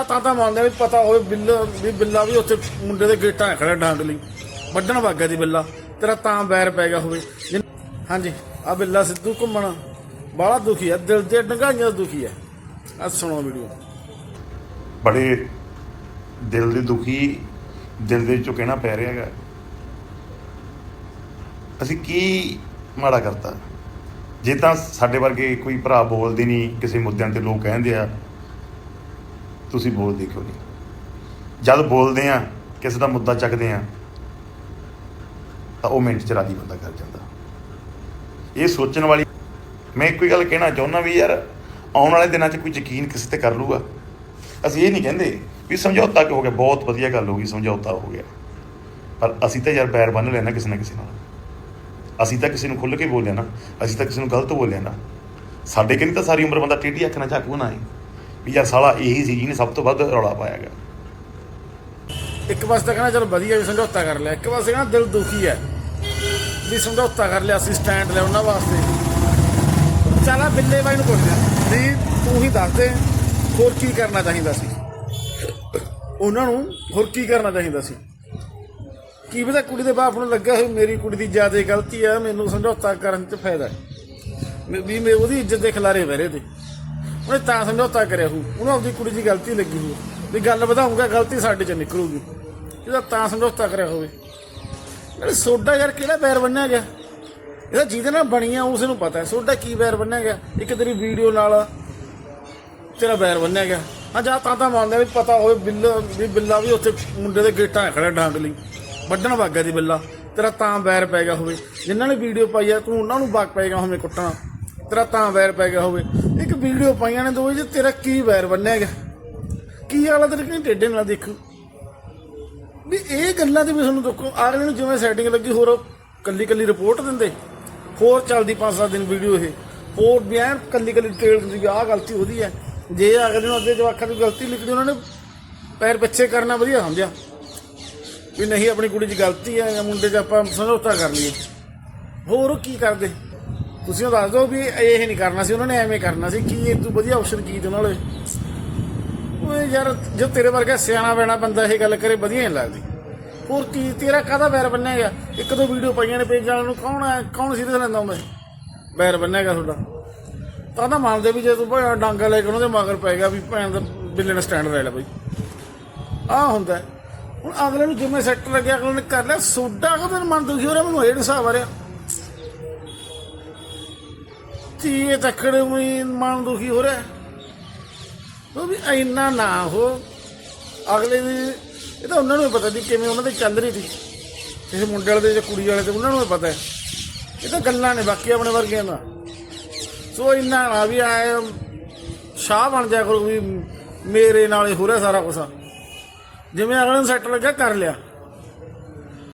ਜਾ ਤਾਂ ਤਾਂ ਮੰਨਦੇ ਵੀ ਪਤਾ ਹੋਵੇ ਬਿੱਲ, ਵੀ ਬਿੱਲਾ ਵੀ ਉੱਥੇ ਮੁੰਡੇ ਦੇ ਗੇਟਾਂ ਖੜਾ ਡਾਂਗ ਲਈ। ਵੱਢਣ ਵਾਗਾ ਦੀ ਬਿੱਲਾ। ਤੇਰਾ ਤਾਂ ਬੈਰ ਪੈ ਗਿਆ ਹੋਵੇ। ਹਾਂਜੀ, ਆ ਬਿੱਲਾ ਸਿੱਧੂ ਘੁੰਮਣ। ਬਾਹਲਾ ਦੁਖੀ ਆ, ਦਿਲ ਦੇ ਡੰਗਾਈਆਂ ਦੁਖੀ ਆ। ਆ ਸੁਣੋ ਵੀਡੀਓ। ਬੜੇ ਦਿਲ ਦੇ ਦੁਖੀ, ਦਿਲ ਦੇ ਵਿੱਚੋਂ ਕਹਿਣਾ ਪੈ ਰਿਹਾ ਹੈਗਾ। ਅਸੀਂ ਕੀ ਮਾੜਾ ਕਰਤਾ? ਜੇ ਤਾਂ ਸਾਡੇ ਵਰਗੇ ਕੋਈ ਭਰਾ ਬੋਲਦੇ ਨਹੀਂ ਕਿਸੇ ਮੁੱਦਿਆਂ ਤੇ ਲੋਕ ਕਹਿੰਦੇ ਆ ਤੁਸੀਂ ਬੋਲਦੇ ਕਿਉਂ ਨਹੀਂ ਜਦ ਬੋਲਦੇ ਆ, ਕਿਸੇ ਦਾ ਮੁੱਦਾ ਚੱਕਦੇ ਆ, ਤਾਂ ਉਹ ਮਿੰਟ ਚ ਰਾਜੀ ਬੰਦਾ ਕਰ ਜਾਂਦਾ। ਇਹ ਸੋਚਣ ਵਾਲੀ ਮੈਂ ਇੱਕੋ ਹੀ ਗੱਲ ਕਹਿਣਾ ਚਾਹੁੰਦਾ ਵੀ ਯਾਰ, ਆਉਣ ਵਾਲੇ ਦਿਨਾਂ 'ਚ ਕੋਈ ਯਕੀਨ ਕਿਸੇ ਤੇ ਕਰ ਲੂਗਾ। ਅਸੀਂ ਇਹ ਨਹੀਂ ਕਹਿੰਦੇ ਵੀ ਸਮਝੌਤਾ ਕਿ ਹੋ ਗਿਆ, ਬਹੁਤ ਵਧੀਆ ਗੱਲ ਹੋ ਗਈ, ਸਮਝੌਤਾ ਹੋ ਗਿਆ। ਪਰ ਅਸੀਂ ਤਾਂ ਯਾਰ ਪੈਰ ਬੰਨ ਲੈਣਾ ਕਿਸੇ ਨਾ ਕਿਸੇ ਨਾਲ। ਅਸੀਂ ਤਾਂ ਕਿਸੇ ਨੂੰ ਖੁੱਲ੍ਹ ਕੇ ਬੋਲਿਆ ਨਾ ਅਸੀਂ ਤਾਂ ਕਿਸੇ ਨੂੰ ਗਲਤ ਬੋਲਿਆ ਨਾ ਸਾਡੇ ਕਹਿੰਦੇ ਤਾਂ ਸਾਰੀ ਉਮਰ ਬੰਦਾ ਟੇਢੀ ਅੱਖ ਨਾਲ ਝਾਕੂ ਨਾ ਆਏ ਵੀ ਯਾਰ ਸਾਲਾ ਇਹੀ ਸੀ ਜਿਹਨੇ ਸਭ ਤੋਂ ਵੱਧ ਰੌਲਾ ਪਾਇਆ ਗਿਆ ਇੱਕ ਪਾਸੇ ਤਾਂ ਕਹਿੰਦਾ, ਚਲ ਵਧੀਆ ਵੀ ਸਮਝੌਤਾ ਕਰ ਲਿਆ। ਇੱਕ ਪਾਸੇ ਕਹਿੰਦਾ, ਦਿਲ ਦੁਖੀ ਹੈ ਵੀ ਸਮਝੌਤਾ ਕਰ ਲਿਆ ਅਸੀਂ ਸਟੈਂਡ ਲਿਆ ਉਹਨਾਂ ਵਾਸਤੇ। ਚੱਲ ਬਿੱਲੇ ਬਾਈ ਨੂੰ ਪੁੱਛਦੇ ਵੀ ਤੂੰ ਹੀ ਦੱਸ ਦੇ, ਹੋਰ ਕੀ ਕਰਨਾ ਚਾਹੀਦਾ ਸੀ? ਉਹਨਾਂ ਨੂੰ ਹੋਰ ਕੀ ਕਰਨਾ ਚਾਹੀਦਾ ਸੀ? ਕੀ ਪਤਾ ਕੁੜੀ ਦੇ ਬਾਪ ਨੂੰ ਲੱਗਾ ਹੋਵੇ, ਮੇਰੀ ਕੁੜੀ ਦੀ ਜ਼ਿਆਦਾ ਗਲਤੀ ਆ, ਮੈਨੂੰ ਸਮਝੌਤਾ ਕਰਨ 'ਚ ਫਾਇਦਾ ਵੀ ਮੈਂ ਉਹਦੀ ਇੱਜ਼ਤ ਦੇ ਖਿਲਾਰੇ ਬਹਿਰੇ ਤੇ। ਉਹਨੇ ਤਾਂ ਸਮਝੌਤਾ ਕਰਿਆ ਹੂ ਉਹਨੂੰ ਆਪਦੀ ਕੁੜੀ ਦੀ ਗਲਤੀ ਲੱਗੀ ਹੋਊ। ਵੀ ਗੱਲ ਵਧਾਉਂਗਾ ਗਲਤੀ ਸਾਡੇ 'ਚ ਨਿਕਲੂਗੀ। ਇਹਦਾ ਤਾਂ ਸਮਝੌਤਾ ਕਰਿਆ ਹੋਵੇ। ਨਾਲੇ ਸੋਡਾ ਯਾਰ ਕਿਹੜਾ ਬੈਰ ਬੰਨਿਆ ਗਿਆ? ਇਹਦਾ ਜਿਹਦੇ ਨਾਲ ਬਣੀਆਂ ਉਸ ਨੂੰ ਪਤਾ ਹੈ। ਸੋਡਾ ਕੀ ਬੈਰ ਬੰਨਿਆ ਗਿਆ? ਇੱਕ ਤੇਰੀ ਵੀਡੀਓ ਨਾਲ ਤੇਰਾ ਬੈਰ ਬੰਨਿਆ ਗਿਆ। ਹਾਂ, ਜਾਂ ਤਾਂ ਤਾਂ ਮੰਨਦੇ ਵੀ ਪਤਾ ਹੋਵੇ ਬਿੱਲ, ਵੀ ਬਿੱਲਾ ਵੀ ਉੱਥੇ ਮੁੰਡੇ ਦੇ ਗੇਟਾਂ 'ਚ ਖੜਾ ਡਾਂਗ ਲਈ। ਵੱਢਣ ਵਾਗਾ ਦੀ ਬਿੱਲਾ। ਤੇਰਾ ਤਾਂ ਬੈਰ ਪੈ ਗਿਆ ਹੋਵੇ। ਜਿਨ੍ਹਾਂ ਨੇ ਵੀਡੀਓ ਪਾਈ ਆ, ਤੂੰ ਉਹਨਾਂ ਨੂੰ ਬਾਗ ਪੈ ਗਿਆ ਹੋਵੇ ਕੁੱਟਣਾ। ਤੇਰਾ ਤਾਂ ਵੈਰ ਪੈ ਗਿਆ ਹੋਵੇ। ਇੱਕ ਵੀਡੀਓ ਪਾਈਆਂ ਨੇ ਦੋ ਜੇ, ਤੇਰਾ ਕੀ ਵੈਰ ਬੰਨਿਆ ਗਿਆ? ਕੀ ਆਲਾ ਤੇਰੇ ਕਿੰਨੇ ਟੇਡੇ ਨਾਲ ਦੇਖੂ। ਵੀ ਇਹ ਗੱਲਾਂ ਤੇ ਵੀ ਤੁਹਾਨੂੰ ਦੇਖੋ, ਅਗਲੇ ਨੂੰ ਜਿਵੇਂ ਸੈਟਿੰਗ ਲੱਗੀ, ਹੋਰ ਕੱਲੀ ਕੱਲੀ ਰਿਪੋਰਟ ਦਿੰਦੇ। ਹੋਰ ਚੱਲਦੀ 5-7 ਦਿਨ ਵੀਡੀਓ ਇਹ। ਹੋਰ ਬਿਆਨ ਕੱਲੀ ਕੱਲੀ ਡਿਟੇਲ ਦਿੰਦੀ ਆਹ ਗਲਤੀ ਉਹਦੀ ਹੈ ਜੇ ਅਗਲੇ ਨੂੰ ਅੱਗੇ ਜਵਾਕਾਂ ਦੀ ਗਲਤੀ ਲਿਖਦੀ, ਉਹਨਾਂ ਨੇ ਪੈਰ ਪਿੱਛੇ ਕਰਨਾ ਵਧੀਆ, ਸਮਝਿਆ? ਵੀ ਨਹੀਂ, ਆਪਣੀ ਕੁੜੀ 'ਚ ਗਲਤੀ ਹੈ ਜਾਂ ਮੁੰਡੇ 'ਚ ਆਪਾਂ ਸਮਝੌਤਾ ਕਰ ਲਈਏ। ਹੋਰ ਉਹ ਕੀ ਕਰਦੇ? ਤੁਸੀਂ ਉਹ ਦੱਸ ਦਿਓ ਵੀ ਇਹ ਨਹੀਂ ਕਰਨਾ ਸੀ, ਉਹਨਾਂ ਨੇ ਐਵੇਂ ਕਰਨਾ ਸੀ, ਕੀ ਇਹ ਤੂੰ ਵਧੀਆ ਆਪਸ਼ਨ ਕੀ ਤੇ ਉਹਨਾਂ ਲਈ ਓਏ ਯਾਰ, ਜੋ ਤੇਰੇ ਵਰਗਾ ਸਿਆਣਾ ਬੈਣਾ ਬੰਦਾ ਇਹ ਗੱਲ ਕਰੇ, ਵਧੀਆ ਨਹੀਂ ਲੱਗਦੀ। ਹੋਰ ਕੀ, ਤੇਰਾ ਕਾਹਦਾ ਬੈਰ ਬੰਨਿਆ ਗਿਆ ਇੱਕ ਦੋ ਵੀਡੀਓ ਪਾਈਆਂ ਨੇ ਪੇਜ ਵਾਲਿਆਂ ਨੂੰ, ਕੌਣ ਹੈ ਕੌਣ ਸੀਰੀਅਸ ਲੈਂਦਾ ਹੁੰਦਾ ਬੈਰ ਬੰਨਿਆ ਗਿਆ ਤੁਹਾਡਾ। ਤਾਂ ਤਾਂ ਮੰਨਦੇ ਵੀ ਜੇ ਤੂੰ ਭਾਈ ਡਾਂਗਾ ਲੈ ਕੇ ਉਹਨਾਂ ਦੇ ਮਗਰ ਪੈ ਗਿਆ ਵੀ ਭੈਣ ਦਾ ਬਿੱਲੇ ਨੇ ਸਟੈਂਡ ਲੈ ਲੈ ਬਈ। ਆ ਹੁੰਦਾ ਹੈ। ਹੁਣ ਅਗਲੇ ਨੂੰ ਜਿਵੇਂ ਸੈੱਟ ਲੱਗਿਆ, ਅਗਲੇ ਨੇ ਕਰ ਲਿਆ, ਸੋਡਾ ਕਦੋਂ ਮਨ ਦੁਖੀ ਹੋ ਰਿਹਾ, ਮੈਨੂੰ ਇਹ ਨੀ ਹਿਸਾਬ ਆ ਰਿਹਾ। ਤੀ ਇਹ ਵੀ ਮਨ ਦੁਖੀ ਹੋ ਰਿਹਾ। ਉਹ ਵੀ ਇੰਨਾ ਨਾ ਹੋ। ਅਗਲੇ ਦੀ, ਇਹ ਤਾਂ ਉਹਨਾਂ ਨੂੰ ਵੀ ਪਤਾ ਵੀ ਕਿਵੇਂ ਉਹਨਾਂ ਦੇ ਚੱਲ ਰਹੀ ਸੀ। ਕਿਸੇ ਮੁੰਡੇ ਵਾਲੇ ਦੇ ਜਾਂ ਕੁੜੀ ਵਾਲੇ ਤੇ ਉਹਨਾਂ ਨੂੰ ਵੀ ਪਤਾ ਹੈ। ਇਹ ਤਾਂ ਗੱਲਾਂ ਨੇ ਬਾਕੀ ਆਪਣੇ ਵਰਗਿਆਂ ਦਾ। ਸੋ ਇੰਨਾ ਨਾ ਵੀ ਆਏ, ਸ਼ਾਹ ਬਣ ਜਾ ਕਰੋ ਵੀ ਮੇਰੇ ਨਾਲ ਹੀ ਹੋ ਰਿਹਾ ਸਾਰਾ ਕੁਝ ਜਿਵੇਂ ਅਗਲੇ ਨੂੰ ਸੈੱਟ ਲੱਗਾ ਕਰ ਲਿਆ।